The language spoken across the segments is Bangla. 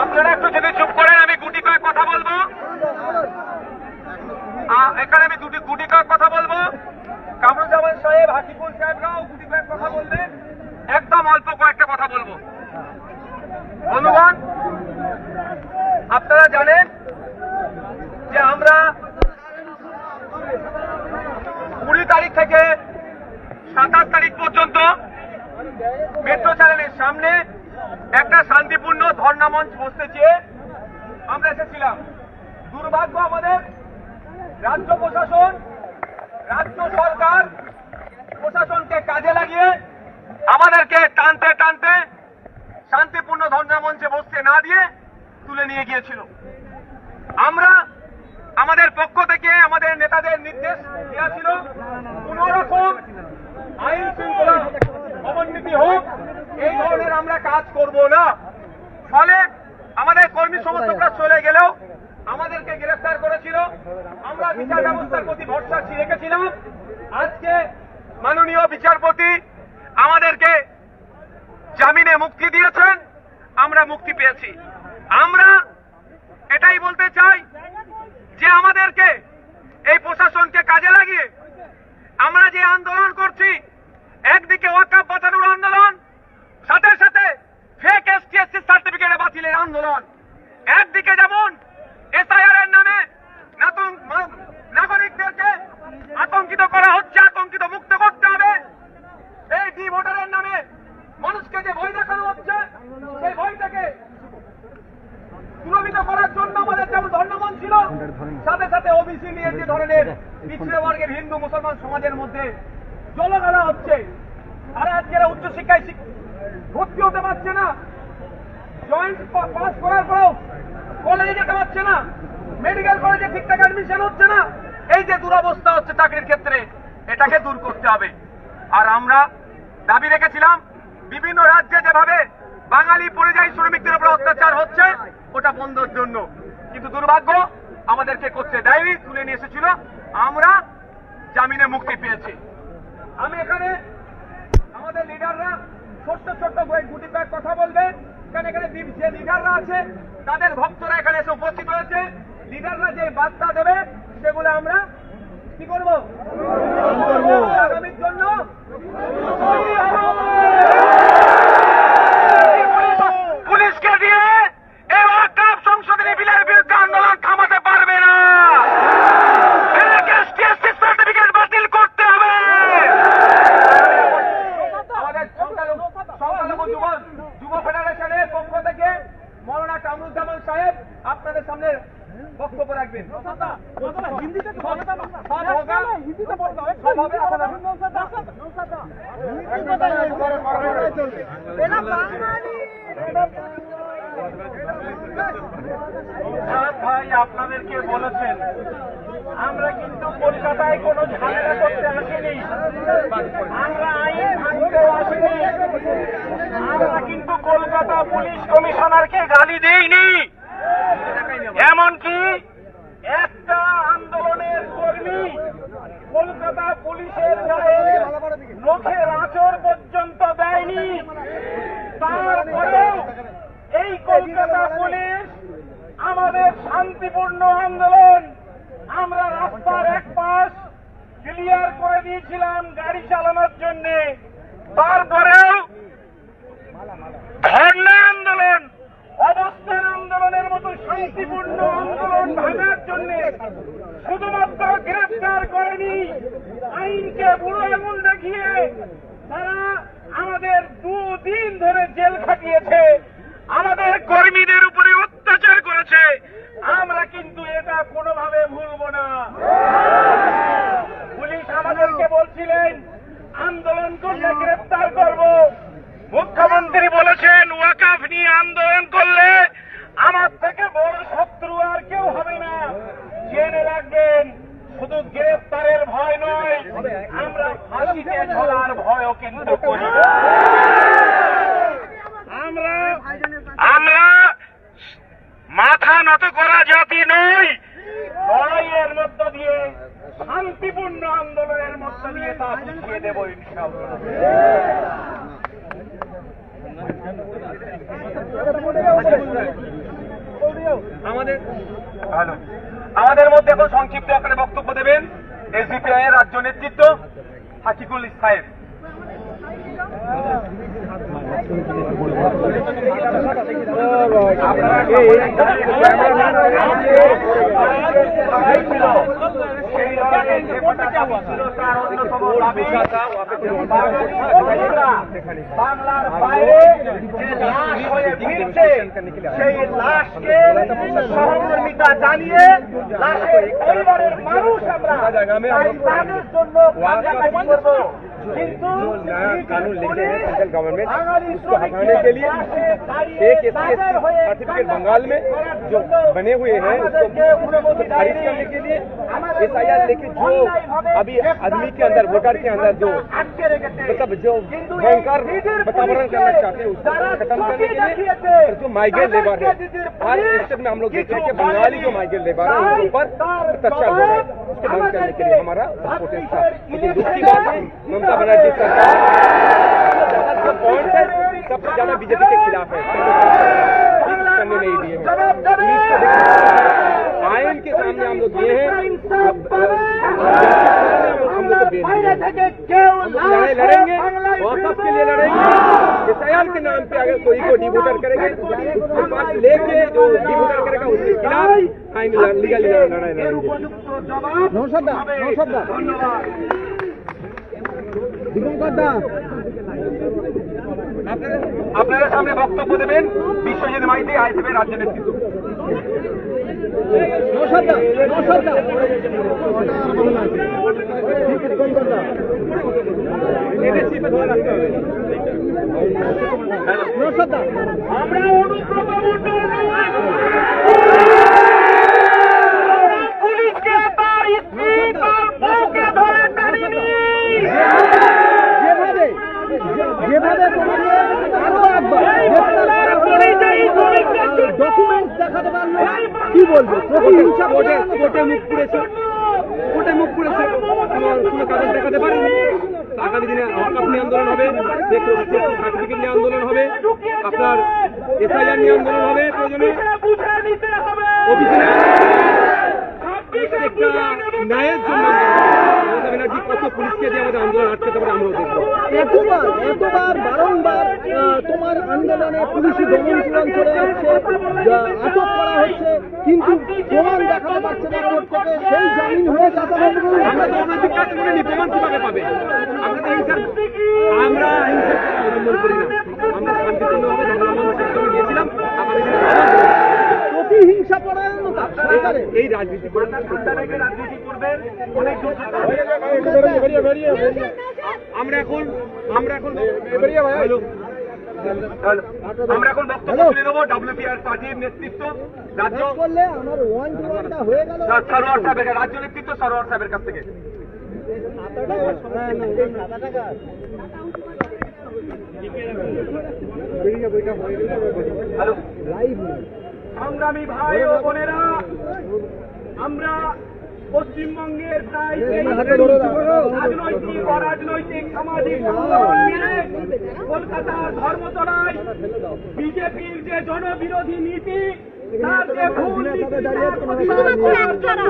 আপনারা একটু যদি চুপ করেন, আমি গুটি কয়েক কথা বলব। এখানে আমি দুটি গুটি কয়েক কথা বলব। কামরুজ্জামান সাহেব হাকিবুল সাহেবরাও গুটি কয়েক কথা বলবেন। একদম অল্প কয়েকটা কথা বলব। বন্ধুগণ, আপনারা জানেন যে আমরা কুড়ি তারিখ থেকে সাতাশ তারিখ পর্যন্ত মেট্রো চ্যানেলের সামনে একটা শান্তিপূর্ণ ধর্ণা মঞ্চ বসতে চেয়ে আমরা এসেছিলাম। দুর্ভাগ্য আমাদের, রাজ্য প্রশাসন, রাজ্য সরকার প্রশাসনকে কাজে লাগিয়ে আমাদেরকে টানতে টানতে শান্তিপূর্ণ ধর্ণা মঞ্চে বসতে না দিয়ে তুলে নিয়ে গিয়েছিল। আমরা আমাদের পক্ষ থেকে আমাদের নেতাদের নির্দেশ দেওয়া ছিল কোন রকম আইন শৃঙ্খলা অবনতি হোক এই ধরনের আমরা কাজ করব না ফলে আমাদের কর্মী সমর্থকরা চলে গেলেও আমাদেরকে গ্রেফতার করেছিল আমরা বিচার ব্যবস্থার প্রতি ভরসা রেখেছিলাম আজকে মাননীয় বিচারপতি আমাদেরকে জামিনে মুক্তি দিয়েছেন আমরা মুক্তি পেয়েছি আমরা এটাই বলতে চাই যে আমাদেরকে এই প্রশাসনকে কাজে লাগিয়ে আমরা যে আন্দোলন করছি একদিকে ওয়াকাপ বাঁচানোর আন্দোলন সাথে সাথে ফেক এসটিএসসি সার্টিফিকেট বাতিলের আন্দোলন একদিকে যেমন এসআইআর এর নামে নাতং- মা- নাগরিকদেরকে আতঙ্কিত করা হচ্ছে আতঙ্কিত মুক্ত করতে হবে এই ডি ভোটারের নামে মানুষকে যে ভয় দেখানো হচ্ছে সেই ভয়টাকে দূরীভূত করার জন্য আমাদের যেমন ধর্মমন ছিল সাথে সাথে ওবিসি নিয়ে যে ধরনের পিছিয়ে বর্গের হিন্দু মুসলমান সমাজের মধ্যে জলগালা হচ্ছে। আর আজকের উচ্চশিক্ষায় ভর্তি হতে পারছে না। জয়েন্ট পাস করার পরেও কলেজে যেতে পারছে না। মেডিকেল কলেজে ঠিকঠাক অ্যাডমিশন হচ্ছে না। এই যে দুরবস্থা হচ্ছে চাকরির ক্ষেত্রে, এটাকে দূর করতে হবে। আর আমরা দাবি রেখেছিলাম, বিভিন্ন রাজ্যে যেভাবে বাঙালি পরিযায়ী শ্রমিকদের উপর অত্যাচার হচ্ছে, ওটা বন্ধের জন্য। কিন্তু দুর্ভাগ্য আমাদেরকে করতে দেয়নি তুলে নিয়ে এসেছিল। আমরা জামিনে মুক্তি পেয়েছি। আমি এখানে আমাদের লিডাররা ছোট্ট ছোট্ট বই গুটি কয়েক কথা বলবে। এখানে বি- যে লিডাররা আছে তাদের ভক্তরা এখানে এসে উপস্থিত হয়েছে। লিডাররা যে বার্তা দেবে সেগুলো আমরা কি করব? আগামীর জন্য তৈরি হব। পুলিশকে দিয়ে এই ওয়াকাব সংশোধনী বিলের বিরুদ্ধে আন্দোলন থামাতে পারবে না সার্টিফিকেট বাতিল করতে হবে আমাদের সংখ্যালঘু সংখ্যালঘু যুব যুব ফেডারেশনের পক্ষ থেকে মৌলানা কামরুজ্জামান সাহেব আপনাদের সামনে বক্তব্য রাখবেন হোগা, সব হবে। ভাই আপনাদেরকে বলেছেন আমরা কিন্তু কলকাতায় কোনো ঝামেলা করতে আসিনি। আমরা আইন ভাঙতে আসিনি। আমরা কিন্তু কলকাতা পুলিশ কমিশনারকে গালি দেইনি এমনকি একটা আন্দোলনের কর্মী কলকাতা পুলিশের গায়ে মুখের আচর পর্যন্ত দেয়নি তারপরেও এই কলকাতা পুলিশ আমাদের শান্তিপূর্ণ আন্দোলন। আমরা রাস্তার এক পাশ ক্লিয়ার করে দিয়েছিলাম গাড়ি চালানোর জন্য। তারপরেও ধর্ণা আন্দোলন, অবস্থান আন্দোলনের মতো শান্তিপূর্ণ আন্দোলন ভাঙার জন্য শুধুমাত্র গ্রেফতার করেনি, আইনকে বুড়ো আঙুল দেখিয়ে তারা আমাদের দুদিন ধরে জেল খাটিয়েছে। আমাদের কর্মীদের উপরে অত্যাচার করেছে আমরা কিন্তু এটা কোনোভাবে ভুলব না পুলিশ আমাদেরকে বলছিলেন আন্দোলন করলে গ্রেফতার করব। মুখ্যমন্ত্রী বলেছেন, ওয়াকাফ নিয়ে আন্দোলন করলে আমার থেকে বড় শত্রু আর কেউ হবে না। জেনে রাখবেন, শুধু গ্রেফতারের ভয় নয়, আমরা ফাঁসিতে ঝোলার ভয়ও কিন্তু করি আমরা আমরা মাথা নত করা জাতি নই, লড়াইয়ের মধ্য দিয়ে শান্তিপূর্ণ আন্দোলনের মধ্য দিয়ে তা বুঝিয়ে দেব আমাদের ভালো আমাদের মধ্যে এখন সংক্ষিপ্ত আকারে বক্তব্য দেবেন এসডিপিআই এর রাজ্য নেতৃত্ব হাকিকুল সাহেব বাংলার বাইরে লাশ হয়ে ফিরছে সেই লাশকে সহমর্মিতা জানিয়ে লাশের পরিবারের মানুষ আমরা তাদের জন্য जो नया कानून लेके सेंट्रल गवर्नमेंट उसको हटाने के लिए एक सर्टिफिकेट बंगाल में जो बने हुए हैं उसको खारिज करने के लिए एस आई आर लेके जो अभी आदमी के अंदर वोटर के अंदर जो मतलब जो भयंकर वातावरण करना चाहते हैं उसको खत्म करने के लिए जो माइग्रेंट लेबर है आज स्टेट में हम लोग देख रहे हैं कि बंगाली जो माइग्रेंट लेबर है उनके ऊपर अत्याचार हो रहा है मांग करने के लिए हमारा सपोर्टेंस था लेकिन दूसरी बात है ममता बनर्जी सरकार सबसे ज़्यादा बीजेपी के खिलाफ है? करने नहीं दिए? आयन के सामने हम लोग दिए हैं। বাইরে दिए থেকে কেউ हम लोग लड़ाई लड़ेंगे और सबके लिए लड़ेंगे इसराइल के नाम पे अगर कोई को डिवोटर करेंगे उसके पास लेके जो डिवोटर करेगा उसके खिलाफ आइन लीगली लड़ाई এর लड़ेंगे উপযুক্ত জবাব হবে। ধন্যবাদ আপনারা সামনে বক্তব্য দেবেন বিশ্বজিৎ মাইতি আইসিবি রাজ্য নেতৃত্ব আমরা অনুব্রত মণ্ডল নয়। পুলিশকে তার স্ত্রী তার বউকে ধরে টানিনি যেভাবে যেভাবে তোমাকে আরও একবার ডকুমেন্টস দেখাতে পারল কি বলব? প্রতিহিংসা কোর্টে কোর্টে মুখ পুড়েছে। কোর্টে মুখ পুড়েছে। কোনো কাগজ দেখাতে পারেনি। আগামী দিনে অকাপ নিয়ে আন্দোলন হবে। সার্টিফিকেট নিয়ে আন্দোলন হবে। আপনার এসআইআর নিয়ে আন্দোলন হবে প্রয়োজনে। ন্যায়ের জন্য মমতা পুলিশকে দিয়ে আমাদের আন্দোলন আটকাতে পারে আমরাও দেখব। এতবার এতবার বারংবার তোমার আন্দোলনে পুলিশি দমন পীড়ন চলে যাচ্ছে আটক করা হচ্ছে কিন্তু প্রমাণ দেখাতে পারছে না কোর্ট থেকে সেই জামিন হয়ে আমরা তো অনৈতিক কাজ করিনি প্রমাণ কীভাবে পাবে। আমরা তো হিংসার আমরা হিংসার অবলম্বন করি না আমরা শান্তিপূর্ণভাবে হিসেবে গিয়েছিলাম আগামী দিনে এই রাজনীতি করবেন আমরা এখন আমরা এখন আমরা এখন বক্তব্য তুলে নেব ডাব্লিউপিআর পার্টির নেতৃত্ব রাজ্য করলে আমার ওয়ান টু ওয়ানটা হয়ে গেল। সরোয়ার সাহেবের রাজ্য নেতৃত্ব সরোয়ার সাহেবের কাছ থেকে। হ্যালো। সংগ্রামী ভাই ও বোনেরা আমরা পশ্চিমবঙ্গের প্রায় রাজনৈতিক অরাজনৈতিক সামাজিক কলকাতার ধর্মতলায় বিজেপির যে জনবিরোধী নীতি তার যে ভুল নীতি তার প্রতিবাদ করার জন্য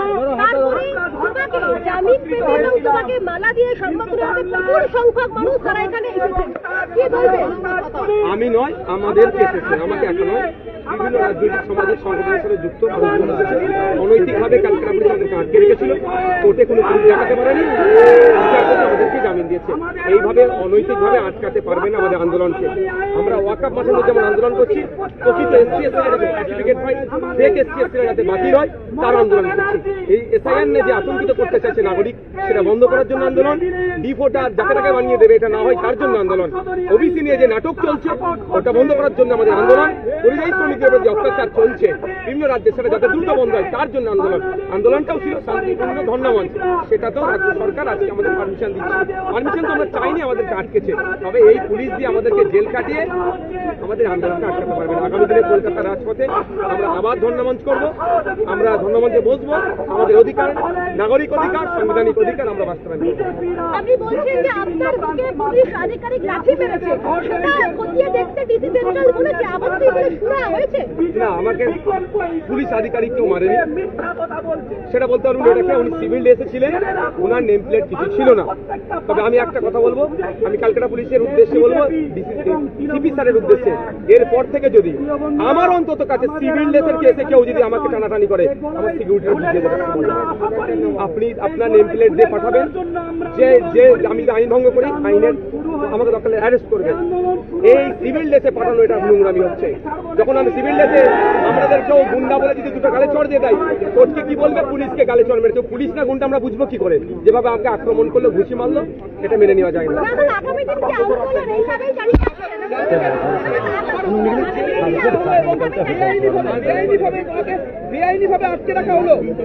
তোমাকে মালা দিয়ে সম্মান হবে। প্রচুর সংখ্যক মানুষ তারা এখানে এসেছেন কি বলবে? আমি নয়, আমাদের এসেছে। আমাকে একা বিভিন্ন রাজনৈতিক সামাজিক সংগঠনের সাথে যুক্ত এসেছে অনৈতিকভাবে কালকে পুলিশ আমাদেরকে আটকে রেখেছিল। কোর্টে কোনো পুলিশ দেখাতে পারেনি। আমাদেরকে জামিন দিয়েছে। এইভাবে অনৈতিকভাবে আটকাতে পারবে না আমাদের আন্দোলনকে। আমরা ওয়াকাপ মাসের মধ্যে যেমন আন্দোলন করছি, প্রকৃত এসসি এসসি যাতে সার্টিফিকেট পাই ফেক এসসি এসসি যাতে বাতিল হয়, তার আন্দোলন করছি। এই এসআইএন যে আতঙ্কিত করতে চাইছে নাগরিক, সেটা বন্ধ করার জন্য আন্দোলন ডিপোটা ভোটার যাকে বানিয়ে দেবে, এটা না হয় তার জন্য আন্দোলন। ওবিসি নিয়ে যে নাটক চলছে, ওটা বন্ধ করার জন্য আমাদের আন্দোলন। পরিযায়ী শ্রমিকের উপর যে অত্যাচার চলছে বিভিন্ন রাজ্যে সেটা যাতে দ্রুত বন্ধ হয় তার জন্য আন্দোলন। আন্দোলনটাও ছিল শান্তিপূর্ণ ধর্ণামঞ্চ সেটা তো রাজ্য সরকার আজকে আমাদের পারমিশন দিচ্ছে। পারমিশন তো আমরা চাইনি আমাদেরকে আটকেছে। তবে এই পুলিশ দিয়ে আমাদেরকে জেল কাটিয়ে আমাদের আন্দোলনটা আটকাতে পারবে না। আগামী দিনে কলকাতার রাজপথে আমরা আবার ধর্ণামঞ্চ করব। আমরা ধর্ণামঞ্চে বসবো। আমাদের অধিকার নাগরিক অধিকার সাংবিধানিক অধিকার আমরা বাস্তবায়ন আপনি বলছেন যে আপনার বুকে পুলিশ আধিকারিক লাঠি মেরেছে। সেটা খতিয়ে দেখতে ডিসি সেন্ট্রাল বলেছে। আবার তো এগুলো শোনা হয়েছে হয়েছে। না আমাকে পুলিশ আধিকারিক কেউ মারেনি। সেটা বলতে পারব না ওটাকে উনি সিভিল ড্রেসে ছিলেন ওনার নেম প্লেট কিছু ছিল না। তবে আমি একটা কথা বলব, আমি ক্যালকাটা পুলিশের উদ্দেশ্যে বলব সিপি স্যারের উদ্দেশ্যে, এরপর থেকে যদি আমার অন্তত কাছে সিভিল ড্রেসের কেসে কেউ যদি আমাকে টানাটানি করে, আমার সিকিউরিটি আপনি আপনার নেম প্লেট দিয়ে পাঠাবেন, যে যে আমি আইন ভঙ্গ করি, আইনের আমাকে দরকার অ্যারেস্ট করবেন এই সিভিল ড্রেসে পাঠানো এটা নোংরামি হচ্ছে। যখন আমি সিভিল ড্রেসে আমাদের কেউ গুন্ডা বলে যদি দুটো গালে চড় দিয়ে দেয় কোর্টকে কি বলবে পুলিশকে গালে চড় মেরেছে পুলিশ না গুন্ডা আমরা বুঝব কি করে যেভাবে আমাকে আক্রমণ করল ঘুষি মারলো এটা মেনে নেওয়া যায় না বেআইনি ভাবে আটকে রাখা হলো কিন্তু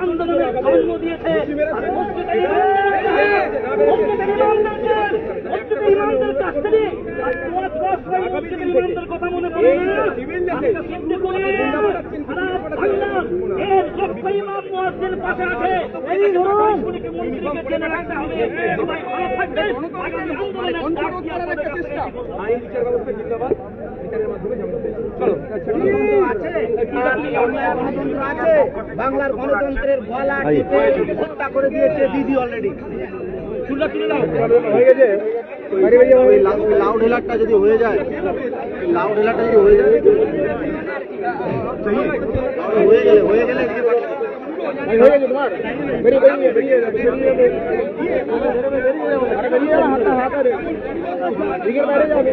আন্দোলনের জন্ম দিয়েছে ইমানদের কাছ থেকে ইমানদের কথা মনে পড়ে এর লক্ষ ইমাম মুয়াজ্জিন পাশে আছে এই ধরুন মন্ত্রীকে জেনে রাখতে হবে সবাই ভালো থাকবেন আগামী আন্দোলনের ডাক দিয়ে আপনাদের কাছে আইন বিচার ব্যবস্থা জিন্দাবাদ। বিচারের মাধ্যমে চলো। আছে বাংলার গণতন্ত্রের গলা টিপে হত্যা করে দিয়েছে দিদি অলরেডি হয়ে গেছে। ওই লাউড হেলারটা যদি হয়ে যায় লাউড হেলারটা যদি হয়ে যায় হয়ে গেলে হয়ে গেলে হয়ে বেরিয়ে যাবে।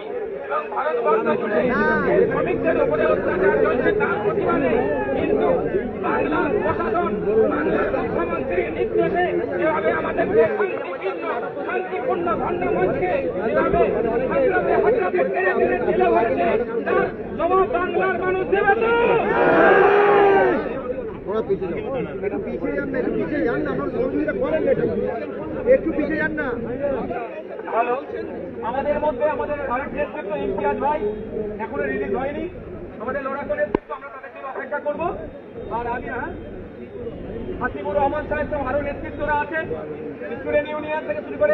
চলা আর আবার আমি খাওয়া দাওয়া শ্রমিকদের উপরে অত্যাচার চলছে তার প্রতিবাদে কিন্তু বাংলার প্রশাসন বাংলার মুখ্যমন্ত্রীর নির্দেশে যেভাবে আমাদেরকে শান্তিপূর্ণ শান্তিপূর্ণ ধর্ণা মঞ্চে যেভাবে হাজরাতে হাজরাতে টেনে টেনে ঢেলে হয়েছে তার জবাব বাংলার মানুষ দেবে তো थोड़ा पीछे जाओ একটু পিছিয়ে যান না একটু পিছিয়ে যান না আমার সহযোগিতা করেন না একটু। একটু পিছিয়ে যান না ভালো আমাদের মধ্যে আমাদের ভারত নেতৃত্ব ইমতিয়াজ ভাই। এখনও রিলিজ হয়নি। আমাদের লড়াকু নেতৃত্ব আমরা তাদের জন্য অপেক্ষা করব। আর আমি হ্যাঁ হাসিবুর রহমান সাহেব সব আরও নেতৃত্বরা আছেন। স্টুডেন্ট ইউনিয়ন থেকে শুরু করে